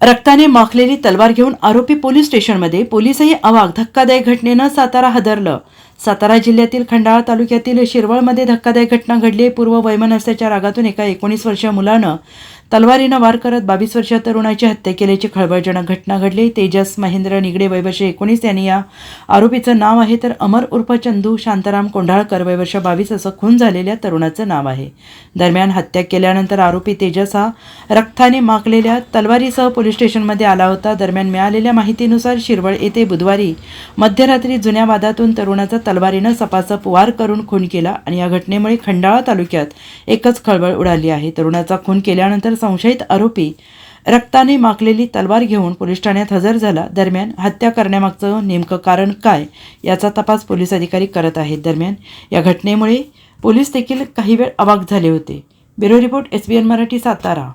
रक्ताने माखलेली तलवार घेऊन आरोपी पोलीस स्टेशनमध्ये पोलीसही अवाक धक्कादायक घटनेनं सातारा हादरलं. सातारा जिल्ह्यातील खंडाळा तालुक्यातील शिरवळमध्ये धक्कादायक घटना घडली. आहे पूर्व वैमनस्याच्या रागातून एका एकोणीस वर्षीय मुलानं तलवारीनं वार करत बावीस वर्षीय तरुणाची हत्या केल्याची खळबळजनक घटना घडली. तेजस महेंद्र निगडे वयवर्ष एकोणीस यांनी या आरोपीचं नाव आहे तर अमर उर्फ चंदू शांताराम कोंढाळकर वयवर्ष बावीस असं खून झालेल्या तरुणाचं नाव आहे. दरम्यान हत्या केल्यानंतर आरोपी तेजस हा रक्ताने माखलेल्या तलवारीसह पोलीस स्टेशनमध्ये आला होता. दरम्यान मिळालेल्या माहितीनुसार शिरवळ येथे बुधवारी मध्यरात्री जुन्या वादातून तरुणाचा तलवारीनं सपासप वार करून खून केला आणि या घटनेमुळे खंडाळा तालुक्यात एकच खळबळ उडाली आहे. तरुणाचा खून केल्यानंतर संशयित आरोपी रक्ताने माखलेली तलवार घेऊन पोलीस ठाण्यात हजर झाला. दरम्यान हत्या करण्यामागचं नेमकं कारण काय याचा तपास पोलीस अधिकारी करत आहेत. दरम्यान या घटनेमुळे पोलीस देखील काही वेळ अवाक झाले होते. Bureau report S B N Marathi Satara.